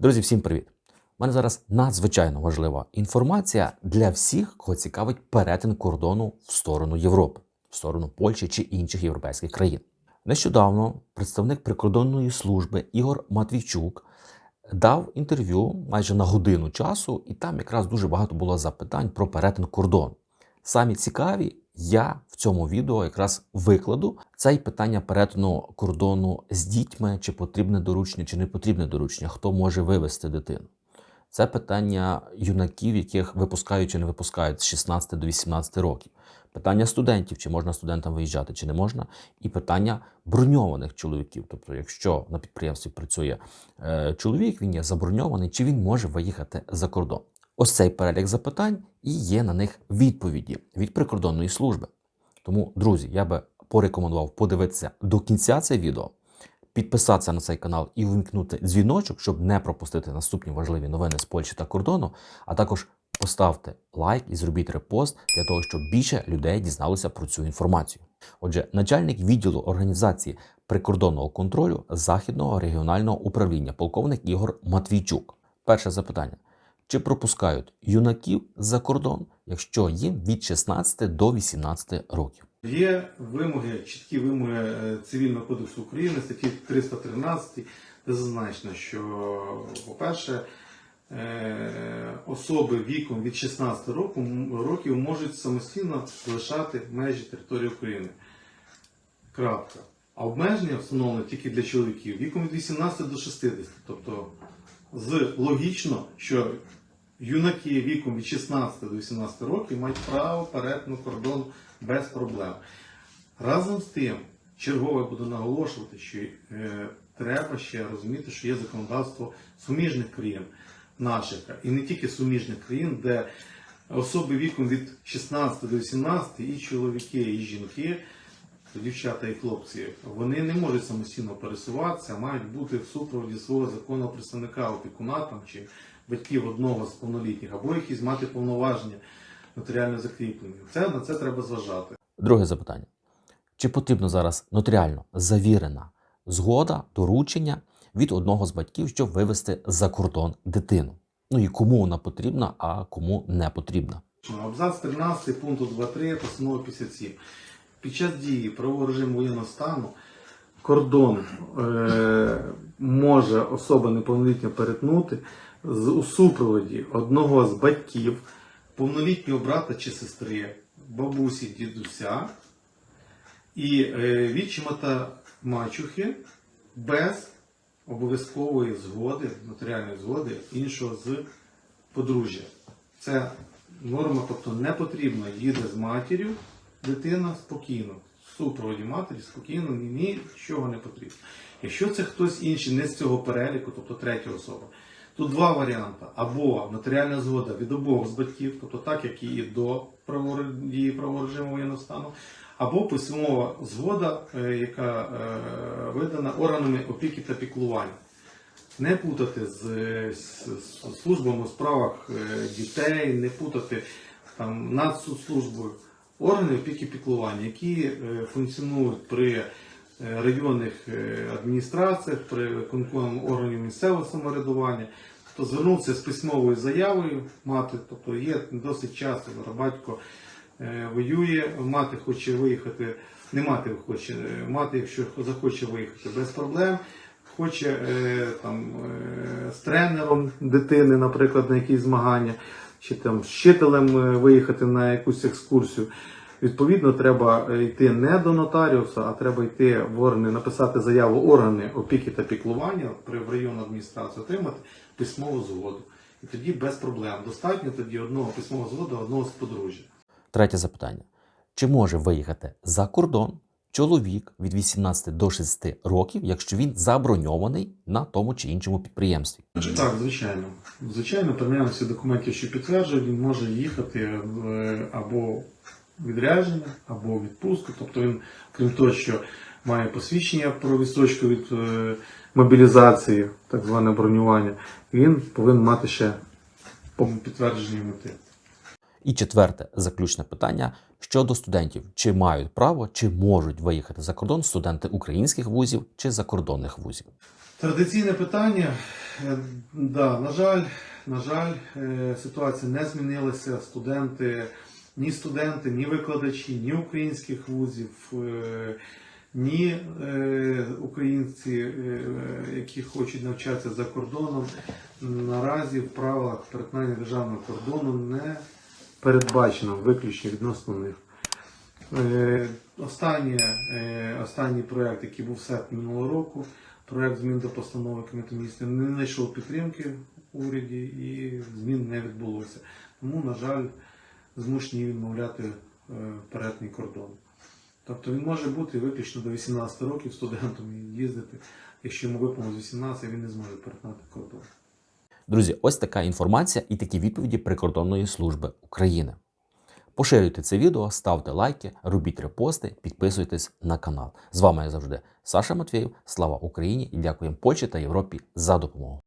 Друзі, всім привіт! У мене зараз надзвичайно важлива інформація для всіх, кого цікавить перетин кордону в сторону Європи, в сторону Польщі чи інших європейських країн. Нещодавно представник прикордонної служби Ігор Матвійчук дав інтерв'ю майже на годину часу, і там якраз дуже багато було запитань про перетин кордону. Самі цікаві, я в цьому відео якраз викладу це питання перетину кордону з дітьми, чи потрібне доручення, чи не потрібне доручення, хто може вивезти дитину. Це питання юнаків, яких випускають чи не випускають з 16 до 18 років. Питання студентів, чи можна студентам виїжджати, чи не можна, і питання броньованих чоловіків. Тобто, якщо на підприємстві працює е, чоловік, він є заброньований, чи він може виїхати за кордон. Ось цей перелік запитань і є на них відповіді від прикордонної служби. Тому, друзі, я би порекомендував подивитися до кінця це відео, підписатися на цей канал і вимкнути дзвіночок, щоб не пропустити наступні важливі новини з Польщі та кордону. А також поставте лайк і зробіть репост для того, щоб більше людей дізналося про цю інформацію. Отже, начальник відділу організації прикордонного контролю Західного регіонального управління, полковник Ігор Матвійчук. Перше запитання: чи пропускають юнаків за кордон, якщо їм від 16 до 18 років? Є вимоги, чіткі вимоги е, Цивільного кодексу України, статті 313, де зазначено, що, по-перше, е, особи віком від 16 року- років можуть самостійно залишати межі території України. Крапка. А обмеження встановлені тільки для чоловіків віком від 18 до 60. Тобто, з логічно, що юнаки віком від 16 до 18 років мають право перетину кордону без проблем. Разом з тим, чергове буду наголошувати, що е, треба ще розуміти, що є законодавство суміжних країн наших, і не тільки суміжних країн, де особи віком від 16 до 18, і чоловіки, і жінки, дівчата і хлопці, вони не можуть самостійно пересуватися, мають бути в супроводі свого законного представника, опікуна там, чи батьків одного з повнолітніх, або якісь мати повноваження нотаріально закріплені. Це на це треба зважати. Друге запитання: чи потрібно зараз нотаріально завірена згода, доручення від одного з батьків, щоб вивезти за кордон дитину? Ну і кому вона потрібна, а кому не потрібна? Абзац 13 пункту 2.3 постанови 57. Під час дії правового режиму воєнного стану кордон е, може особа неповнолітня перетнути з у супроводі одного з батьків, повнолітнього брата чи сестри, бабусі, дідуся і е, відчима та мачухи без обов'язкової згоди, нотаріальної згоди іншого з подружжя. Це норма, тобто не потрібно їде з матір'ю, дитина спокійно, в супроводі матері спокійно, ні- нічого не потрібно. Якщо це хтось інший, не з цього переліку, тобто третя особа, тут два варіанти: або нотаріальна згода від обох з батьків, тобто так, як і до дії правового режиму воєнного стану, або письмова згода, е, яка е, видана органами опіки та піклування не путати з, з, з службами у справах е, дітей, не путати там нацслужбою. Органи опіки піклування, які е, функціонують при е, районних е, адміністраціях, при виконкомі органів місцевого самоврядування, то звернувся з письмовою заявою мати, тобто є досить часто, зараз батько воює, мати хоче виїхати, не мати хоче, мати, якщо захоче виїхати без проблем хоче там, з тренером дитини, наприклад, на якісь змагання, чи там з вчителем е, виїхати на якусь екскурсію. Відповідно, треба е, йти не до нотаріуса, а треба йти в органи, написати заяву органи опіки та піклування в районну адміністрацію, отримати письмову згоду. І тоді без проблем. Достатньо тоді одного письмового згоду, одного з подружжя. Третє запитання: чи може виїхати за кордон чоловік від 18 до 60 років, якщо він заброньований на тому чи іншому підприємстві? Так, звичайно. Звичайно, при наявності документів, що підтверджують, він може їхати або відрядження, або відпустку. Тобто він, крім того, що має посвідчення про відстрочку від е, мобілізації, так зване бронювання, він повинен мати ще по- підтвердження мети. І четверте заключне питання: щодо студентів, чи мають право, чи можуть виїхати за кордон студенти українських вузів чи закордонних вузів. Традиційне питання. Е, Да, на жаль, на жаль, е, ситуація не змінилася. Студенти, ні студенти, ні викладачі, ні українських вузів, е, ні українці, які хочуть навчатися за кордоном, наразі в правилах перетинання державного кордону не передбачено виключення відносно них. Е, е, останній проект, який був в серпні минулого року, проект змін до постанови Кабінету міністрів не знайшов підтримки в уряді і змін не відбулося. Тому, на жаль, змушені відмовляти е, кордон. Тобто він може бути виключно до 18 років студентом їздити. Якщо йому виповнилось 18, він не зможе перетинати кордон. Друзі, ось така інформація і такі відповіді прикордонної служби України. Поширюйте це відео, ставте лайки, робіть репости, підписуйтесь на канал. З вами я завжди Саша Матвєєв. Слава Україні дякуємо Польщі та Європі за допомогу.